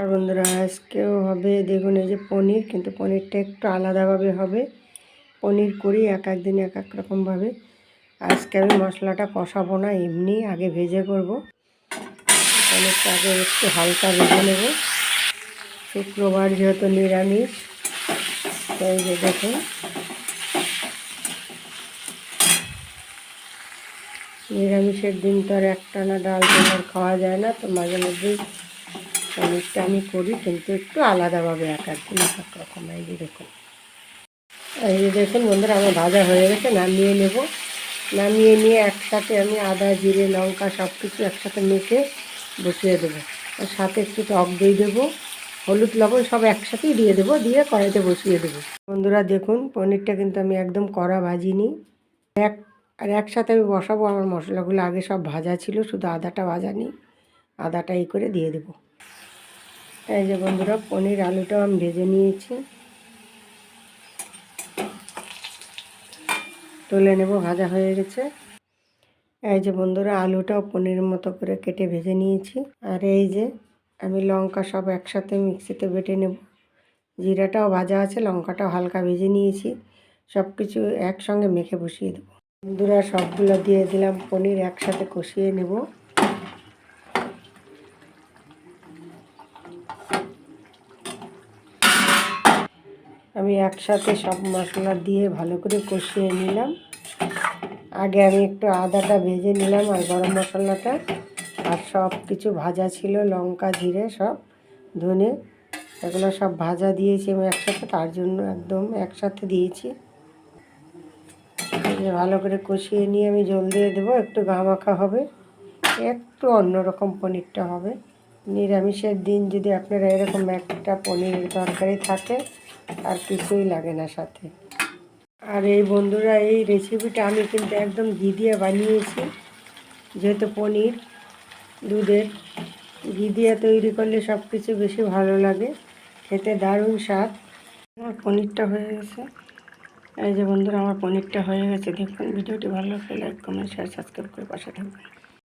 আর বন্ধুরা, আজকেও হবে দেখুন এই যে পনির, কিন্তু পনিরটা একটু আলাদাভাবে হবে। পনির করি এক এক দিন এক এক রকমভাবে। আজকে আমি মশলাটা কষাবো না, এমনি আগে ভেজে করব। পনিরটা আগে একটু হালকা ভেজে নেব। শুক্রবার যেহেতু নিরামিষ এই যে দেখুন। নিরামিষের দিন তো আর একটানা ডাল খাওয়া যায় না, তো মাঝে মধ্যেই পনিরটা আমি করি, কিন্তু একটু আলাদাভাবে এক একদিন এক রকম, এই যে দেখুন। এই যে দেখুন বন্ধুরা, আমার ভাজা হয়ে গেছে, নামিয়ে নেব। নামিয়ে নিয়ে একসাথে আমি আদা, জিরে, লঙ্কা সব কিছু একসাথে মেখে বসিয়ে দেবো। আর সাথে একটু টক দই দেবো, হলুদ, লবণ সব একসাথেই দিয়ে দেবো, দিয়ে কড়াইতে বসিয়ে দেবো। বন্ধুরা, দেখুন, পনিরটা কিন্তু আমি একদম কড়া ভাজিনি। এক, আর একসাথে আমি বসাবো, আমার মশলাগুলো আগে সব ভাজা ছিল, শুধু আদাটা ভাজা নিই আদাটা এই করে দিয়ে দেবো। এই যে বন্ধুরা, পনির আলুটাও আমি ভেজে নিয়েছি। তুলে নেব, ভাজা হয়ে গেছে। এই যে বন্ধুরা, আলুটাও পনিরের মতো করে কেটে ভেজে নিয়েছি। আর এই যে আমি লঙ্কা সব একসাথে মিক্সিতে বেটে নেব। জিরাটাও ভাজা আছে, লঙ্কাটাও হালকা ভেজে নিয়েছি। সব কিছু একসঙ্গে মেখে বসিয়ে দেবো। বন্ধুরা, সবগুলো দিয়ে দিলাম, পনির একসাথে কষিয়ে নেব। আমি একসাথে সব মশলা দিয়ে ভালো করে কষিয়ে নিলাম। আগে আমি একটু আদাটা ভেজে নিলাম আর গরম মশলাটা। আর সব কিছু ভাজা ছিল, লঙ্কা, জিরে, সব ধনে। এগুলো সব ভাজা দিয়েছি আমি একসাথে, তার জন্য একদম একসাথে দিয়েছি। ভালো করে কষিয়ে নিয়ে আমি জল দিয়ে দেবো, একটু গা মাখা হবে। একটু অন্যরকম পনিরটা হবে। নিরামিষের দিন যদি আপনারা এরকম একটা পনিরের তরকারি থাকে আর কিছুই লাগে না সাথে। আর এই বন্ধুরা, এই রেসিপিটা আমি কিন্তু একদম ঘি দিয়ে বানিয়েছি, যেহেতু পনির, দুধের। ঘি দিয়ে তৈরি করলে সব কিছু বেশি ভালো লাগে, খেতে দারুণ স্বাদ। আমার পনিরটা হয়ে গেছে। এই যে বন্ধুরা, আমার পনিরটা হয়ে গেছে। দেখুন, ভিডিওটি ভালো লাগলে লাইক কমেন্ট শেয়ার সাবস্ক্রাইব করে পাশে থাকবেন।